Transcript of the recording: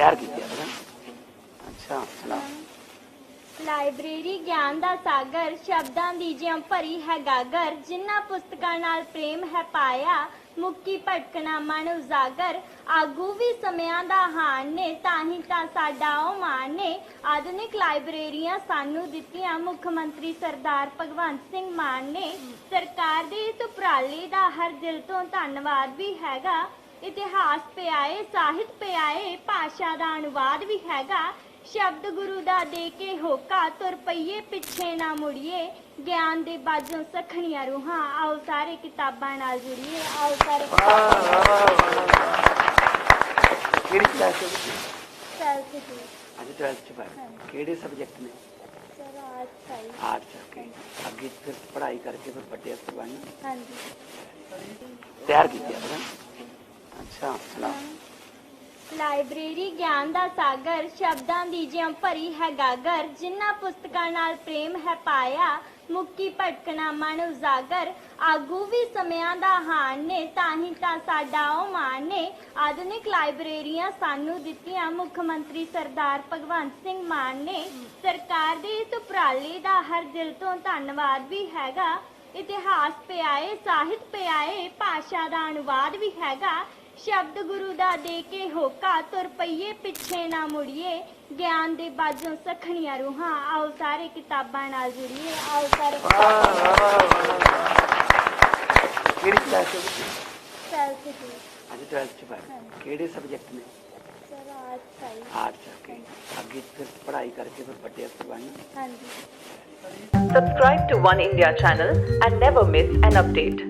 ਤਿਆਰ ਕੀਤੇ ਆ ਅੱਛਾ ਸੁਣਾ ਲਾਇਬ੍ਰੇਰੀ ਗਿਆਨ ਦਾ ਸਾਗਰ ਸ਼ਬਦਾਂ ਦੀ ਜਿਉਂ ਭਰੀ ਹੈ ਗਾਗਰ ਜਿਨ੍ਹਾਂ ਪੁਸਤਕਾਂ ਨਾਲ ਪ੍ਰੇਮ ਹੈ ਪਾਇਆ, ਮੁੱਕੀ ਭਟਕਣਾ ਮਨ ਉਜਾਗਰ, ਆਗੂ ਵੀ ਸਮਿਆਂ ਦਾ ਹਾਨ ਨੇ ਤਾਂ ਹੀ ਤਾਂ ਸਾਡਾ ਉਹ ਮਾਨ ਨੇ। ਆਧੁਨਿਕ ਲਾਇਬ੍ਰੇਰੀਆਂ ਸਾਨੂੰ ਦਿੱਤੀਆਂ, ਮੁੱਖ ਮੰਤਰੀ ਸਰਦਾਰ ਭਗਵੰਤ ਸਿੰਘ ਮਾਨ ਨੇ। ਸਰਕਾਰ ਦੇ ਇਸ ਉਪਰਾਲੇ ਦਾ ਹਰ ਦਿਲ ਤੋਂ ਧੰਨਵਾਦ ਵੀ ਹੈਗਾ। ਇਤਿਹਾਸ ਪਿਆਏ ਸਾਹਿਤ ਪਿਆਏ ਭਾਸ਼ਾ ਦਾ ਅਨੁਵਾਦ ਵੀ ਹੈਗਾ। ਸ਼ਬਦ ਗੁਰੂ ਦਾ ਦੇ ਕੇ ਹੋਕਾ ਤੁਰ ਪਈਏ ਪਿੱਛੇ ਨਾ ਮੁੜੀਏ। ਗਿਆਨ ਦੇ ਬਾਝੋਂ ਸਖਣੀਆਂ ਰੂਹਾਂ ਆਓ ਸਾਰੇ ਕਿਤਾਬਾਂ ਨਾਲ ਜੁੜੀਏ ਆਓ ਸਾਰੇ ਕਿਹੜੀ ਕਲਾਸ ਵਿੱਚ ਸੈਲਫ ਜੀ ਅੱਜ 12th ਚ ਪੜ੍ਹ। ਕਿਹੜੇ ਸਬਜੈਕਟ ਨੇ? ਸਰ ਸਾਈ ਆਰਟਸ ਅੱਗੇ ਫਿਰ ਪੜ੍ਹਾਈ ਕਰਕੇ ਫਿਰ ਵੱਡੇ ਅਫਸਰ ਬਣਨਾ ਹਾਂਜੀ। ਤਿਆਰ ਕੀਤੇ ਆ ਅੱਛਾ ਸੁਣਾ ਲਾਇਬ੍ਰੇਰੀ ਗਿਆਨ ਦਾ ਸਾਗਰ ਸ਼ਬਦਾਂ ਦੀ ਜਿਉਂ ਭਰੀ ਹੈ ਗਾਗਰ ਜਿਨ੍ਹਾਂ ਪੁਸਤਕਾਂ ਨਾਲ ਪ੍ਰੇਮ ਹੈ ਪਾਇਆ, ਮੁੱਕੀ ਭਟਕਣਾ ਮਨ ਉਜਾਗਰ। ਆਗੂ ਵੀ ਸਮਿਆਂ ਦਾ ਹਾਨ ਨੇ ਤਾਂ ਹੀ ਤਾਂ ਸਾਡਾ ਉਹ ਮਾਨ ਨੇ। ਆਧੁਨਿਕ ਲਾਇਬ੍ਰੇਰੀਆਂ ਸਾਨੂੰ ਦਿੱਤੀਆਂ, ਮੁੱਖ ਮੰਤਰੀ ਸਰਦਾਰ ਭਗਵੰਤ ਸਿੰਘ ਮਾਨ ਨੇ। ਸਰਕਾਰ ਦੇ ਇਸ ਉਪਰਾਲੇ ਦਾ ਹਰ ਦਿਲ ਤੋਂ ਧੰਨਵਾਦ ਵੀ ਹੈਗਾ। ਇਤਿਹਾਸ ਪਿਆਏ, ਸਾਹਿਤ ਪਿਆਏ, ਭਾਸ਼ਾ ਦਾ ਅਨੁਵਾਦ ਵੀ ਹੈਗਾ। ਸ਼ਬਦ ਗੁਰੂ ਦਾ ਦੇ ਕੇ ਹੋਕਾ ਤੁਰ ਪਈਏ ਪਿੱਛੇ ਨਾ ਮੁੜੀਏ ਗਿਆਨ ਦੇ ਬਾਝੋਂ ਸਖਣੀਆਂ ਰੂਹਾਂ ਆਓ ਸਾਰੇ ਕਿਤਾਬਾਂ ਨਾਲ ਜੁੜੀਏ ਆਓ ਸਾਰੇ ਕਿਹੜੀ ਕਲਾਸ ਵਿੱਚ ਸੈਲਫ ਜੀ ਅੱਜ 12th ਚ ਪੜ੍ਹ ਕਿਹੜੇ ਸਬਜੈਕਟ ਨੇ ਸਰ ਆਜ ਸਾਈ ਆਰਟਸ ਓਕੇ ਅੱਗੇ ਫਿਰ ਪੜ੍ਹਾਈ ਕਰਕੇ ਫਿਰ ਵੱਡੇ ਅਫਸਰ ਬਣਨਾ ਹਾਂਜੀ Subscribe to One India channel and never miss an update.